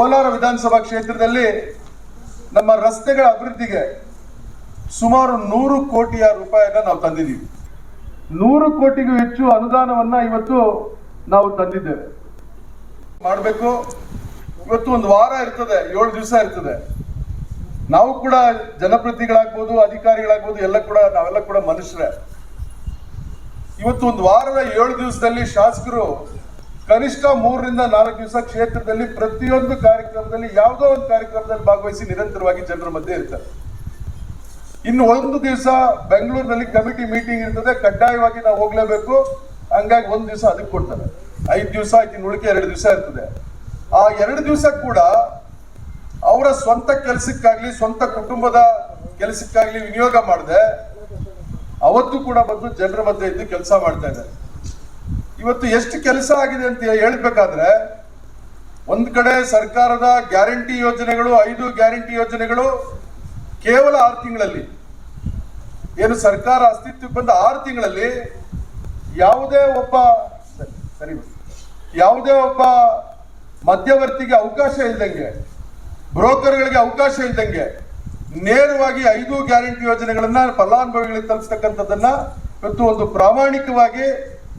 ಕೋಲಾರ ವಿಧಾನಸಭಾ ಕ್ಷೇತ್ರದಲ್ಲಿ ನಮ್ಮ ರಸ್ತೆಗಳ ಅಭಿವೃದ್ಧಿಗೆ ಸುಮಾರು ನೂರು ಕೋಟಿಯ ರೂಪಾಯಿಯನ್ನು ನಾವು ತಂದಿದ್ದೀವಿ. ನೂರು ಕೋಟಿಗೂ ಹೆಚ್ಚು ಅನುದಾನವನ್ನ ಇವತ್ತು ನಾವು ತಂದಿದ್ದೇವೆ. ಮಾಡಬೇಕು. ಇವತ್ತು ಒಂದು ವಾರ ಇರ್ತದೆ, ಏಳು ದಿವಸ ಇರ್ತದೆ. ನಾವು ಕೂಡ ಜನಪ್ರತಿನಿಧಿಗಳಾಗ್ಬೋದು, ಅಧಿಕಾರಿಗಳಾಗ್ಬೋದು, ಎಲ್ಲ ಕೂಡ, ನಾವೆಲ್ಲ ಕೂಡ ಮನುಷ್ಯರೇ. ಇವತ್ತು ಒಂದು ವಾರದ ಏಳು ದಿವಸದಲ್ಲಿ ಶಾಸಕರು ಕನಿಷ್ಠ ಮೂರರಿಂದ ನಾಲ್ಕು ದಿವಸ ಕ್ಷೇತ್ರದಲ್ಲಿ ಪ್ರತಿಯೊಂದು ಕಾರ್ಯಕ್ರಮದಲ್ಲಿ ಯಾವುದೋ ಒಂದು ಕಾರ್ಯಕ್ರಮದಲ್ಲಿ ಭಾಗವಹಿಸಿ ನಿರಂತರವಾಗಿ ಜನರ ಮಧ್ಯೆ ಇರ್ತಾರೆ. ಇನ್ನು ಒಂದು ದಿವಸ ಬೆಂಗಳೂರಿನಲ್ಲಿ ಕಮಿಟಿ ಮೀಟಿಂಗ್ ಇರ್ತದೆ, ಕಡ್ಡಾಯವಾಗಿ ನಾವು ಹೋಗ್ಲೇಬೇಕು. ಹಂಗಾಗಿ ಒಂದು ದಿವಸ ಅದಕ್ಕೆ ಕೊಡ್ತಾರೆ. ಐದು ದಿವಸ ಆಯ್ತು ಉಳಿಕೆ ಎರಡು ದಿವಸ ಇರ್ತದೆ. ಆ ಎರಡು ದಿವಸ ಕೂಡ ಅವರ ಸ್ವಂತ ಕೆಲಸಕ್ಕಾಗ್ಲಿ, ಸ್ವಂತ ಕುಟುಂಬದ ಕೆಲಸಕ್ಕಾಗ್ಲಿ ವಿನಿಯೋಗ ಮಾಡದೆ, ಅವತ್ತು ಕೂಡ ಬಂದು ಜನರ ಮಧ್ಯೆ ಇದ್ದು ಕೆಲಸ ಮಾಡ್ತಾ ಇದ್ದಾರೆ. ಇವತ್ತು ಎಷ್ಟು ಕೆಲಸ ಆಗಿದೆ ಅಂತ ಹೇಳ್ಬೇಕಾದ್ರೆ ಒಂದ್ ಕಡೆ ಸರ್ಕಾರದ ಗ್ಯಾರಂಟಿ ಯೋಜನೆಗಳು ಐದು ಗ್ಯಾರಂಟಿ ಯೋಜನೆಗಳು ಕೇವಲ ಆರು ತಿಂಗಳಲ್ಲಿ. ಏನು ಸರ್ಕಾರ ಅಸ್ತಿತ್ವಕ್ಕೆ ಬಂದ ಆರು ತಿಂಗಳಲ್ಲಿ ಯಾವುದೇ ಒಬ್ಬ ಸರಿ, ಯಾವುದೇ ಒಬ್ಬ ಮಧ್ಯವರ್ತಿಗೆ ಅವಕಾಶ ಇಲ್ದಂಗೆ ಬ್ರೋಕರ್ಗಳಿಗೆ ಅವಕಾಶ ಇಲ್ದಂಗೆ ನೇರವಾಗಿ ಐದು ಗ್ಯಾರಂಟಿ ಯೋಜನೆಗಳನ್ನ ಫಲಾನುಭವಿಗಳಿಗೆ ತಲುಪಿಸ್ತಕ್ಕಂಥದ್ದನ್ನ ಇವತ್ತು ಒಂದು ಪ್ರಾಮಾಣಿಕವಾಗಿ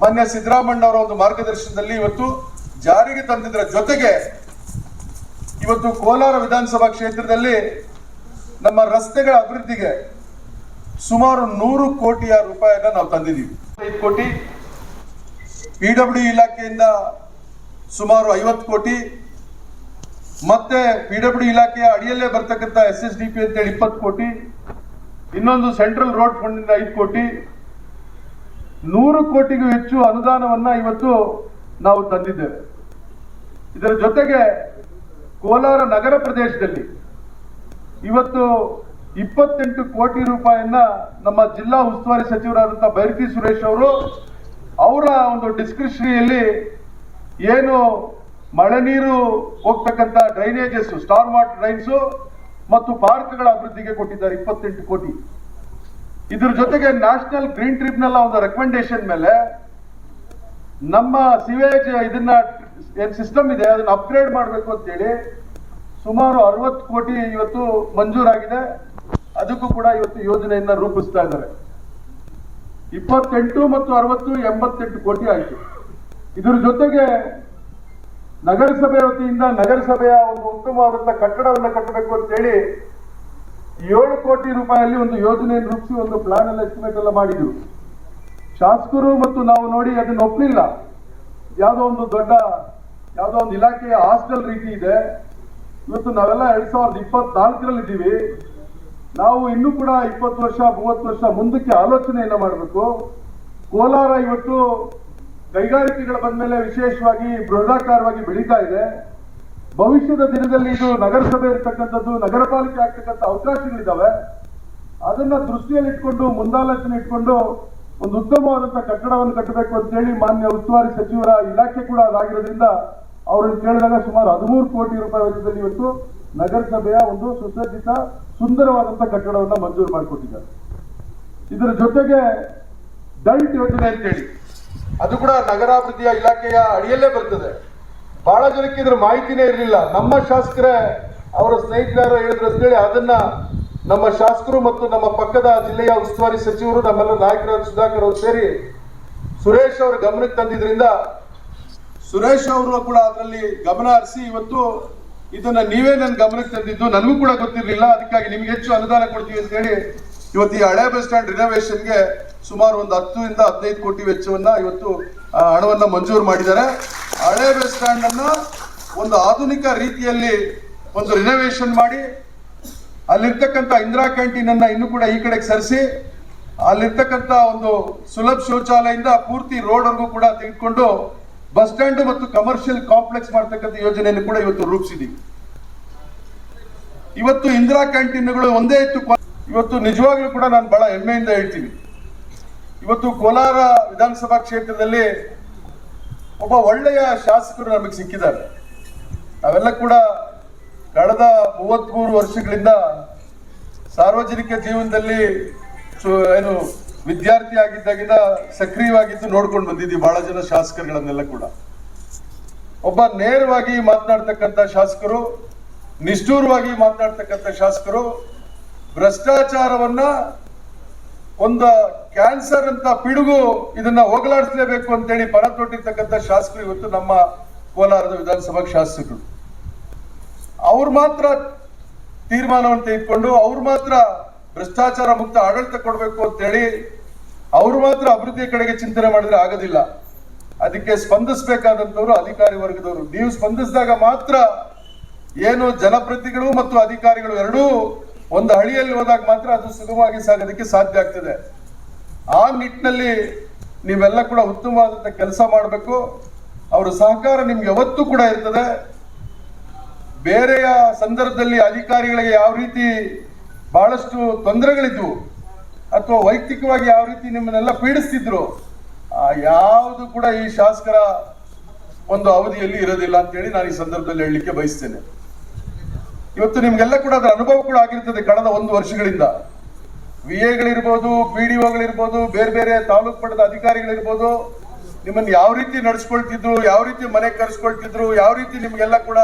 ಮಾನ್ಯ ಸಿದ್ದರಾಮಣ್ಣ ಅವರ ಒಂದು ಮಾರ್ಗದರ್ಶನದಲ್ಲಿ ಇವತ್ತು ಜಾರಿಗೆ ತಂದಿದ್ದರ ಜೊತೆಗೆ ಇವತ್ತು ಕೋಲಾರ ವಿಧಾನಸಭಾ ಕ್ಷೇತ್ರದಲ್ಲಿ ನಮ್ಮ ರಸ್ತೆಗಳ ಅಭಿವೃದ್ಧಿಗೆ ಸುಮಾರು ನೂರು ಕೋಟಿಯ ರೂಪಾಯಿಯನ್ನು ನಾವು ತಂದಿದ್ದೀವಿ. ಐದು ಕೋಟಿ. ಪಿ ಡಬ್ಲ್ಯೂ ಇಲಾಖೆಯಿಂದ ಸುಮಾರು ಐವತ್ತು ಕೋಟಿ. ಮತ್ತೆ ಪಿ ಡಬ್ಲ್ಯೂ ಇಲಾಖೆಯ ಅಡಿಯಲ್ಲೇ ಬರ್ತಕ್ಕಂಥ ಎಸ್ ಎಸ್ ಡಿ ಪಿ ಅಂತೇಳಿ ಇಪ್ಪತ್ತು ಕೋಟಿ. ಇನ್ನೊಂದು ಸೆಂಟ್ರಲ್ ರೋಡ್ ಫಂಡ್ ಐದು ಕೋಟಿ. ನೂರು ಕೋಟಿಗೂ ಹೆಚ್ಚು ಅನುದಾನವನ್ನ ಇವತ್ತು ನಾವು ತಂದಿದ್ದೇವೆ. ಇದರ ಜೊತೆಗೆ ಕೋಲಾರ ನಗರ ಪ್ರದೇಶದಲ್ಲಿ ಇವತ್ತು ಇಪ್ಪತ್ತೆಂಟು ಕೋಟಿ ರೂಪಾಯಿಯನ್ನ ನಮ್ಮ ಜಿಲ್ಲಾ ಉಸ್ತುವಾರಿ ಸಚಿವರಾದಂತಹ ಬೈರತಿ ಸುರೇಶ್ ಅವರು ಅವರ ಒಂದು ಡಿಸ್ಕ್ರಿಪ್ಷನಿಯಲ್ಲಿ ಏನು ಮಳೆ ನೀರು ಹೋಗ್ತಕ್ಕಂಥ ಡ್ರೈನೇಜಸ್ ಸ್ಟಾರ್ ವಾಟರ್ ಡ್ರೈನ್ಸು ಮತ್ತು ಪಾರ್ಕ್ಗಳ ಅಭಿವೃದ್ಧಿಗೆ ಕೊಟ್ಟಿದ್ದಾರೆ ಇಪ್ಪತ್ತೆಂಟು ಕೋಟಿ. ಇದ್ರ ಜೊತೆಗೆ ನ್ಯಾಷನಲ್ ಗ್ರೀನ್ ಟ್ರಿಬ್ಯುನಲ್ ಒಂದು ರೆಕಮೆಂಡೇಶನ್ ಮೇಲೆ ನಮ್ಮ ಸಿವೇಜ್ ಇದನ್ನ ಏನ್ ಸಿಸ್ಟಮ್ ಇದೆ, ಅದನ್ನ ಅಪ್ಗ್ರೇಡ್ ಮಾಡಬೇಕು ಅಂತೇಳಿ ಸುಮಾರು ಅರವತ್ತು ಕೋಟಿ ಇವತ್ತು ಮಂಜೂರಾಗಿದೆ. ಅದಕ್ಕೂ ಕೂಡ ಇವತ್ತು ಯೋಜನೆಯನ್ನ ರೂಪಿಸ್ತಾ ಇದ್ದಾರೆ. ಇಪ್ಪತ್ತೆಂಟು ಮತ್ತು ಅರವತ್ತು, ಎಂಬತ್ತೆಂಟು ಕೋಟಿ ಆಯಿತು. ಇದ್ರ ಜೊತೆಗೆ ನಗರಸಭೆ ವತಿಯಿಂದ ನಗರಸಭೆಯ ಒಂದು ಉತ್ತಮವಾದಂತಹ ಕಟ್ಟಡವನ್ನು ಕಟ್ಟಬೇಕು ಅಂತೇಳಿ ಏಳು ಕೋಟಿ ರೂಪಾಯಲ್ಲಿ ಒಂದು ಯೋಜನೆಯನ್ನು ರೂಪಿಸಿ, ಒಂದು ಪ್ಲಾನ್ ಎಲ್ಲ ಎಸ್ಟಿಮೇಟ್ ಎಲ್ಲ ಮಾಡಿದ್ರು. ಶಾಸಕರು ಮತ್ತು ನಾವು ನೋಡಿ ಅದನ್ನ ಒಪ್ಪಲಿಲ್ಲ ಯಾವುದೋ ಒಂದು ದೊಡ್ಡ, ಯಾವುದೋ ಒಂದು ಇಲಾಖೆಯ ಹಾಸ್ಟೆಲ್ ರೀತಿ ಇದೆ. ಇವತ್ತು ನಾವೆಲ್ಲ ಎರಡ್ ಸಾವಿರದ ಇಪ್ಪತ್ನಾಲ್ಕರಲ್ಲಿ ಇದ್ದೀವಿ. ನಾವು ಇನ್ನೂ ಕೂಡ ಇಪ್ಪತ್ತು ವರ್ಷ, ಮೂವತ್ತು ವರ್ಷ ಮುಂದಕ್ಕೆ ಆಲೋಚನೆಯನ್ನು ಮಾಡಬೇಕು. ಕೋಲಾರ ಇವತ್ತು ಕೈಗಾರಿಕೆಗಳ ಬಂದ್ಮೇಲೆ ವಿಶೇಷವಾಗಿ ಬೃಹದಾಕಾರವಾಗಿ ಬೆಳೀತಾ ಇದೆ. ಭವಿಷ್ಯದ ದಿನದಲ್ಲಿ ಇದು ನಗರಸಭೆ ಇರ್ತಕ್ಕಂಥದ್ದು ನಗರ ಪಾಲಿಕೆ ಆಗ್ತಕ್ಕಂಥ ಅವಕಾಶಗಳಿದ್ದಾವೆ. ಅದನ್ನ ದೃಷ್ಟಿಯಲ್ಲಿ ಇಟ್ಕೊಂಡು, ಮುಂದಾಲೋಚನೆ ಇಟ್ಕೊಂಡು, ಒಂದು ಉತ್ತಮವಾದಂತಹ ಕಟ್ಟಡವನ್ನು ಕಟ್ಟಬೇಕು ಅಂತ ಹೇಳಿ ಮಾನ್ಯ ಉಸ್ತುವಾರಿ ಸಚಿವರ ಇಲಾಖೆ ಕೂಡ ಅದಾಗಿರೋದ್ರಿಂದ ಅವರನ್ನು ಕೇಳಿದಾಗ ಸುಮಾರು ಹದಿಮೂರು ಕೋಟಿ ರೂಪಾಯಿ ವೆಚ್ಚದಲ್ಲಿ ಇವತ್ತು ನಗರಸಭೆಯ ಒಂದು ಸುಸಜ್ಜಿತ ಸುಂದರವಾದಂತಹ ಕಟ್ಟಡವನ್ನು ಮಂಜೂರು ಮಾಡಿಕೊಟ್ಟಿದ್ದಾರೆ. ಇದರ ಜೊತೆಗೆ ಡಲ್ಟ್ ಯೋಜನೆ ಅಂತೇಳಿ ಅದು ಕೂಡ ನಗರಾಭಿವೃದ್ಧಿಯ ಇಲಾಖೆಯ ಅಡಿಯಲ್ಲೇ ಬರ್ತದೆ. ಬಹಳ ಜನಕ್ಕೆ ಇದ್ರ ಮಾಹಿತಿನೇ ಇರಲಿಲ್ಲ. ನಮ್ಮ ಶಾಸಕರೇ, ಅವರ ಸ್ನೇಹಿತರು ಹೇಳಿದ್ರು ಅಂತೇಳಿ ಅದನ್ನ ನಮ್ಮ ಶಾಸಕರು ಮತ್ತು ನಮ್ಮ ಪಕ್ಕದ ಜಿಲ್ಲೆಯ ಉಸ್ತುವಾರಿ ಸಚಿವರು, ನಮ್ಮೆಲ್ಲ ನಾಯಕರಾದ ಸುಧಾಕರ್ ಅವರು ಸೇರಿ ಸುರೇಶ್ ಅವರ ಗಮನಕ್ಕೆ ತಂದಿದ್ರಿಂದ ಸುರೇಶ್ ಅವರು ಕೂಡ ಅದರಲ್ಲಿ ಗಮನ ಹರಿಸಿ ಇವತ್ತು ಇದನ್ನ ನೀವೇ ನನ್ನ ಗಮನಕ್ಕೆ ತಂದಿದ್ದು. ನನಗೂ ಕೂಡ ಗೊತ್ತಿರಲಿಲ್ಲ. ಅದಕ್ಕಾಗಿ ನಿಮ್ಗೆ ಹೆಚ್ಚು ಅನುದಾನ ಕೊಡ್ತೀವಿ ಅಂತ ಹೇಳಿ ಇವತ್ತು ಈ ಹಳೆ ಬಸ್ ಸ್ಟ್ಯಾಂಡ್ ರಿನೋವೇಷನ್ಗೆ ಸುಮಾರು ಒಂದು ಹತ್ತರಿಂದ ಹದಿನೈದು ಕೋಟಿ ವೆಚ್ಚವನ್ನ ಇವತ್ತು ಹಣವನ್ನ ಮಂಜೂರು ಮಾಡಿದ್ದಾರೆ. ಹಳೆ ಬಸ್ ಸ್ಟ್ಯಾಂಡ್ ಅನ್ನ ಒಂದು ಆಧುನಿಕ ರೀತಿಯಲ್ಲಿ ಒಂದು ರಿನೋವೇಷನ್ ಮಾಡಿ, ಅಲ್ಲಿರ್ತಕ್ಕಂಥ ಇಂದಿರಾ ಕ್ಯಾಂಟೀನ್ ಅನ್ನ ಇನ್ನು ಕೂಡ ಈ ಕಡೆಗೆ ಸರಿಸಿ, ಅಲ್ಲಿರ್ತಕ್ಕಂಥ ಒಂದು ಸುಲಭ ಶೌಚಾಲಯದಿಂದ ಪೂರ್ತಿ ರೋಡ್ವರೆಗೂ ಕೂಡ ತೆಗೆದುಕೊಂಡು ಬಸ್ ಸ್ಟ್ಯಾಂಡ್ ಮತ್ತು ಕಮರ್ಷಿಯಲ್ ಕಾಂಪ್ಲೆಕ್ಸ್ ಮಾಡ್ತಕ್ಕಂಥ ಯೋಜನೆಯನ್ನು ಕೂಡ ಇವತ್ತು ರೂಪಿಸಿದೆ ಇವತ್ತು ಇಂದಿರಾ ಕ್ಯಾಂಟೀನ್ಗಳು ಒಂದೇ ಇತ್ತು ಇವತ್ತು ನಿಜವಾಗ್ಲೂ ಕೂಡ ನಾನು ಬಹಳ ಹೆಮ್ಮೆಯಿಂದ ಹೇಳ್ತೀನಿ. ಇವತ್ತು ಕೋಲಾರ ವಿಧಾನಸಭಾ ಕ್ಷೇತ್ರದಲ್ಲಿ ಒಬ್ಬ ಒಳ್ಳೆಯ ಶಾಸಕರು ನಮಗೆ ಸಿಕ್ಕಿದ್ದಾರೆ. ನಾವೆಲ್ಲ ಕೂಡ ಕಳೆದ ಮೂವತ್ಮೂರು ವರ್ಷಗಳಿಂದ ಸಾರ್ವಜನಿಕ ಜೀವನದಲ್ಲಿ ಏನು ವಿದ್ಯಾರ್ಥಿ ಆಗಿದ್ದಾಗಿಂದ ಸಕ್ರಿಯವಾಗಿದ್ದು ನೋಡ್ಕೊಂಡು ಬಂದಿದ್ದೀವಿ ಬಹಳ ಜನ ಶಾಸಕರುಗಳನ್ನೆಲ್ಲ ಕೂಡ. ಒಬ್ಬ ನೇರವಾಗಿ ಮಾತನಾಡ್ತಕ್ಕಂಥ ಶಾಸಕರು, ನಿಷ್ಠೂರವಾಗಿ ಮಾತನಾಡ್ತಕ್ಕಂಥ ಶಾಸಕರು ಭ್ರಷ್ಟಾಚಾರವನ್ನ ಒಂದು ಕ್ಯಾನ್ಸರ್ ಅಂತ ಪಿಡುಗು ಇದನ್ನ ಹೋಗಲಾಡಿಸಲೇಬೇಕು ಅಂತೇಳಿ ಪರ ತೊಟ್ಟಿರ್ತಕ್ಕಂಥ ಶಾಸಕರು ಇವತ್ತು ನಮ್ಮ ಕೋಲಾರದ ವಿಧಾನಸಭಾ ಶಾಸಕರು. ಅವ್ರು ಮಾತ್ರ ತೀರ್ಮಾನವನ್ನು ತೆಗೆದುಕೊಂಡು ಅವ್ರು ಮಾತ್ರ ಭ್ರಷ್ಟಾಚಾರ ಮುಕ್ತ ಆಡಳಿತ ಕೊಡಬೇಕು ಅಂತೇಳಿ ಅವ್ರು ಮಾತ್ರ ಅಭಿವೃದ್ಧಿಯ ಕಡೆಗೆ ಚಿಂತನೆ ಮಾಡಿದ್ರೆ ಆಗೋದಿಲ್ಲ. ಅದಕ್ಕೆ ಸ್ಪಂದಿಸಬೇಕಾದಂತವ್ರು ಅಧಿಕಾರಿ ವರ್ಗದವರು. ನೀವು ಸ್ಪಂದಿಸಿದಾಗ ಮಾತ್ರ ಏನು ಜನಪ್ರತಿಗಳು ಮತ್ತು ಅಧಿಕಾರಿಗಳು ಎರಡೂ ಒಂದು ಹಳಿಯಲ್ಲಿ ಹೋದಾಗ ಮಾತ್ರ ಅದು ಸುಗಮವಾಗಿ ಸಾಗೋದಕ್ಕೆ ಸಾಧ್ಯ ಆಗ್ತದೆ. ಆ ನಿಟ್ಟಿನಲ್ಲಿ ನೀವೆಲ್ಲ ಕೂಡ ಉತ್ತಮವಾದಂತ ಕೆಲಸ ಮಾಡಬೇಕು. ಅವರ ಸಹಕಾರ ನಿಮ್ಗೆ ಯಾವತ್ತೂ ಕೂಡ ಇರ್ತದೆ. ಬೇರೆಯ ಸಂದರ್ಭದಲ್ಲಿ ಅಧಿಕಾರಿಗಳಿಗೆ ಯಾವ ರೀತಿ ಬಹಳಷ್ಟು ತೊಂದರೆಗಳಿದ್ವು, ಅಥವಾ ವೈಯಕ್ತಿಕವಾಗಿ ಯಾವ ರೀತಿ ನಿಮ್ಮನ್ನೆಲ್ಲ ಪೀಡಿಸ್ತಿದ್ರು ಯಾವುದು ಕೂಡ ಈ ಶಾಸಕರ ಒಂದು ಅವಧಿಯಲ್ಲಿ ಇರೋದಿಲ್ಲ ಅಂತೇಳಿ ನಾನು ಈ ಸಂದರ್ಭದಲ್ಲಿ ಹೇಳಲಿಕ್ಕೆ ಬಯಸ್ತೇನೆ. ಇವತ್ತು ನಿಮ್ಗೆಲ್ಲ ಕೂಡ ಅದರ ಅನುಭವ ಕೂಡ ಆಗಿರ್ತದೆ ಕಳೆದ ಒಂದು ವರ್ಷಗಳಿಂದ. ವಿ ಎಗಳಿರ್ಬೋದು ಪಿ ಡಿ ಒಗಳಿರ್ಬೋದು ಬೇರೆ ಬೇರೆ ತಾಲೂಕು ಮಟ್ಟದ ಅಧಿಕಾರಿಗಳಿರ್ಬೋದು, ನಿಮ್ಮನ್ನು ಯಾವ ರೀತಿ ನಡೆಸ್ಕೊಳ್ತಿದ್ರು, ಯಾವ ರೀತಿ ಮನೆ ಕರೆಸ್ಕೊಳ್ತಿದ್ರು, ಯಾವ ರೀತಿ ನಿಮ್ಗೆಲ್ಲ ಕೂಡ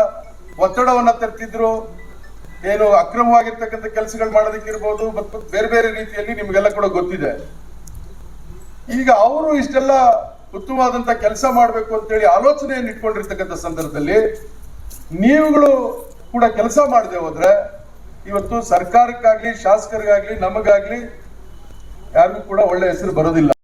ಒತ್ತಡವನ್ನ ತರ್ತಿದ್ರು, ಏನು ಅಕ್ರಮವಾಗಿರ್ತಕ್ಕಂಥ ಕೆಲಸಗಳು ಮಾಡೋದಕ್ಕಿರ್ಬೋದು, ಮತ್ತು ಬೇರೆ ಬೇರೆ ರೀತಿಯಲ್ಲಿ ನಿಮ್ಗೆಲ್ಲ ಕೂಡ ಗೊತ್ತಿದೆ. ಈಗ ಅವರು ಇಷ್ಟೆಲ್ಲ ಉತ್ತಮವಾದಂತ ಕೆಲಸ ಮಾಡಬೇಕು ಅಂತೇಳಿ ಆಲೋಚನೆಯನ್ನು ಇಟ್ಕೊಂಡಿರ್ತಕ್ಕಂಥ ಸಂದರ್ಭದಲ್ಲಿ ನೀವುಗಳು ಕೂಡ ಕೆಲಸ ಮಾಡದೆ ಹೋದ್ರೆ ಇವತ್ತು ಸರ್ಕಾರಕ್ಕಾಗ್ಲಿ ಶಾಸಕರಿಗಾಗ್ಲಿ ನಮಗಾಗ್ಲಿ ಯಾರಿಗೂ ಕೂಡ ಒಳ್ಳೆ ಹೆಸರು ಬರೋದಿಲ್ಲ.